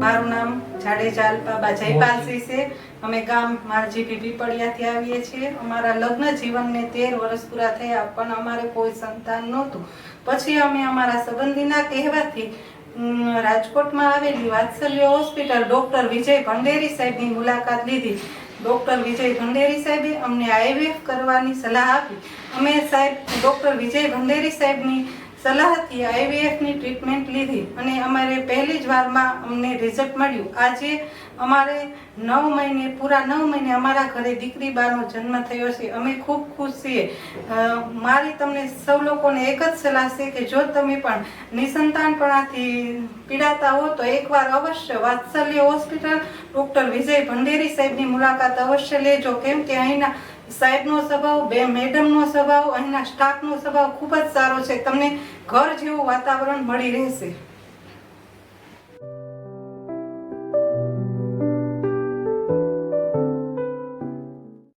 જાજાલ બાબા જયપાલસિંહ છે. અમે ગામ મારજીપી પીપળિયાથી આવીએ છીએ. અમારા લગ્ન જીવનને તેર વર્ષ પૂરા થયા પણ અમારે કોઈ સંતાન નહોતું. પછી અમે અમારા સંબંધીના કહેવાથી રાજકોટમાં આવેલી વાત્સલ્ય હોસ્પિટલ ડૉક્ટર વિજય ભંડેરી સાહેબની મુલાકાત લીધી. ડૉક્ટર વિજય ભંડેરી સાહેબે અમને આઈવીએફ કરવાની સલાહ આપી. અમે સાહેબ ડૉક્ટર વિજય ભંડેરી સાહેબની સલાહથી આઈવીએફની ટ્રીટમેન્ટ લીધી અને અમારે પહેલી જ વારમાં અમને રિઝલ્ટ મળ્યું. આજે અમારે નવ મહિને, પૂરા નવ મહિને અમારા ઘરે દીકરી બાનો જન્મ થયો છે. અમે ખૂબ ખુશ છીએ. મારી તમને સૌ લોકોને એક જ સલાહ છે કે જો તમે પણ નિસંતાનપણાથી પીડાતા હો તો એકવાર અવશ્ય વાત્સલ્ય હોસ્પિટલ ડૉક્ટર વિજય ભંડેરી સાહેબની મુલાકાત અવશ્ય લેજો. કેમ કે અહીંના સાહેબનો સ્વભાવ, બે મેડમનો સ્વભાવ, અહીંના સ્ટાફનો સ્વભાવ ખૂબ જ સારો છે. તમને ઘર જેવું વાતાવરણ મળી રહેશે.